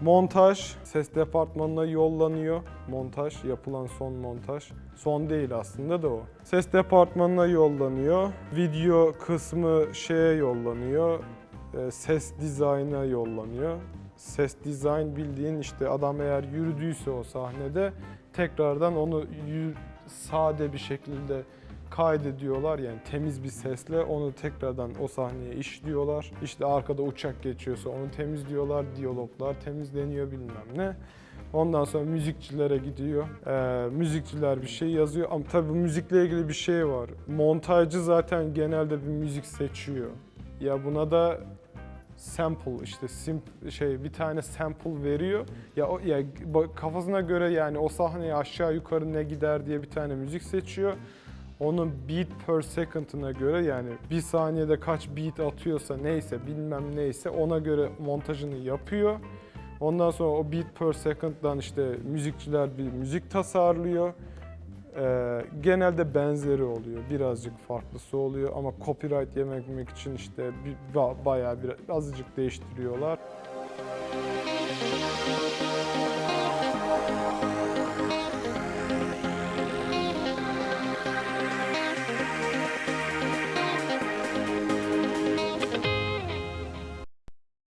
Montaj ses departmanına yollanıyor. Montaj, yapılan son montaj. Son değil aslında da o. Ses departmanına yollanıyor. Video kısmı şeye yollanıyor. E, Ses dizayna yollanıyor. Ses dizayn bildiğin işte adam eğer yürüdüyse o sahnede tekrardan onu sade bir şekilde kaydediyorlar yani temiz bir sesle onu tekrardan o sahneye işliyorlar. İşte arkada uçak geçiyorsa onu temizliyorlar, diyaloglar temizleniyor bilmem ne. Ondan sonra müzikçilere gidiyor. Ee, müzikçiler bir şey yazıyor ama tabii bu müzikle ilgili bir şey var. Montajcı zaten genelde bir müzik seçiyor. Ya buna da sample işte sim şey bir tane sample veriyor. Ya o ya kafasına göre yani o sahneye aşağı yukarı ne gider diye bir tane müzik seçiyor. Onun beat per second'ına göre yani bir saniyede kaç beat atıyorsa neyse bilmem neyse ona göre montajını yapıyor. Ondan sonra o beat per second'dan işte müzikçiler bir müzik tasarlıyor. Ee, genelde benzeri oluyor. Birazcık farklısı oluyor ama copyright yememek için işte bir, ba- bayağı bir azıcık değiştiriyorlar.